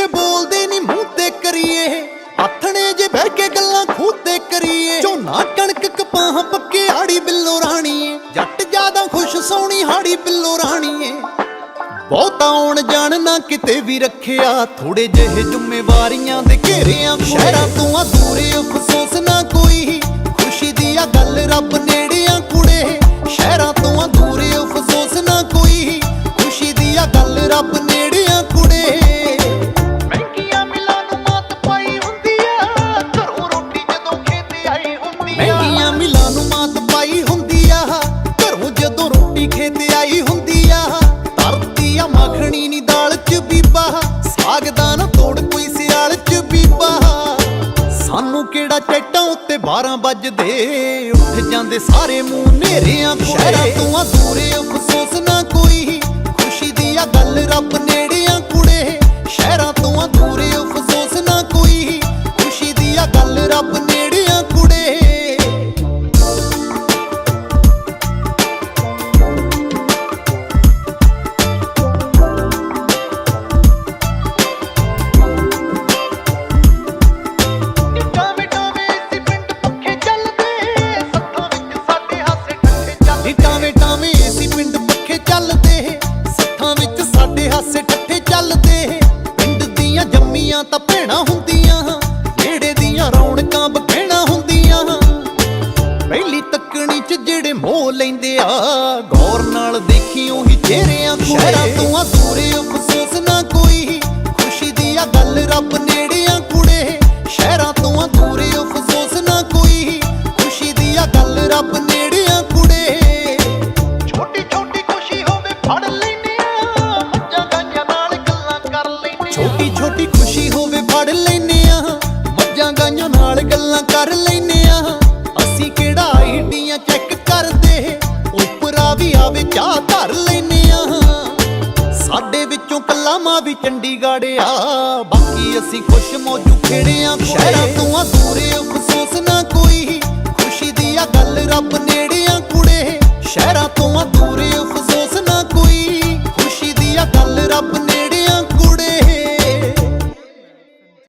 ਕੁਛ ਬੋਲਦੇ ਨਹੀਂ ਮੂੰਹ ਤੇ ਕਰੀਏ। ਆਥਣੇ ਜੇ ਬਹਿ ਕੇ ਗੱਲਾਂ ਖੂਹ ਤੇ ਕਰੀਏ। ਝੋਨਾ ਕਣਕ ਕਪਾਹ ਪੱਕੇ ਹਾੜੀ ਬਿੱਲੋ ਰਾਣੀਏ। ਜੱਟ ਜ਼ਿਆਦਾ ਖੁਸ਼, ਸੋਹਣੀ ਹਾੜੀ ਬਿੱਲੋ ਰਾਣੀਏ। ਬਹੁਤਾ ਆਉਣ ਜਾਣ ਨਾ ਕਿਤੇ ਵੀ ਰੱਖਿਆ। ਥੋੜੇ ਜਿਹੇ ਜ਼ਿੰਮੇਵਾਰੀਆਂ ਦੇ ਘੇਰਿਆਂ ਸ਼ਹਿਰਾਂ ਤੋਂ ਆ ਦੂਰੇ ਅਫਸੋਸ ਚ ਸਾਗ ਦਾ ਨਾ ਤੋੜ ਕੋਈ ਸਿਆਲ ਚ ਬੀਬਾ। ਸਾਨੂੰ ਕਿਹੜਾ ਚੈਟਾਂ ਉੱਤੇ 12 ਵੱਜਦੇ? ਉੱਠ ਜਾਂਦੇ ਸਾਰੇ ਮੂੰਹ ਨੇਰਿਆਂ ਸ਼ਹਿਰਾਂ ਤੋਂ ਦੂਰੇ। ਚੱਲਦੇ ਸੱਥਾਂ ਵਿੱਚ ਸਾਡੇ ਹਾਸੇ ਠੱਠੇ ਚੱਲਦੇ ਪਿੰਡ ਦੀਆਂ ਜੰਮੀਆਂ ਤਾਂ ਭੈਣਾਂ ਹੁੰਦੀਆਂ ਨੇੜੇ ਦੀਆਂ ਰੌਣਕਾਂ ਬਖੇਣਾ ਹੁੰਦੀਆਂ ਪਹਿਲੀ ਤੱਕਣੀ ਚ ਜਿਹੜੇ ਮੋਹ ਲੈਂਦੇ ਆ ਗੌਰ ਨਾਲ ਦੇਖੀ ਉਹੀ ਚਿਹਰਿਆਂ ਸ਼ਹਿਰਾਂ ਤੋਂ ਆ ਦੂਰੇ ਸਾਡੇ ਵਿੱਚੋਂ ਕੱਲਾ ਮਾਂ ਵੀ ਚੰਡੀਗੜ੍ਹ ਆ। ਬਾਕੀ ਅਸੀਂ ਖੁਸ਼ ਮੌਜੂ ਖੇੜਿਆਂ ਸ਼ਹਿਰਾਂ ਤੋਂ ਆ ਦੂਰੇ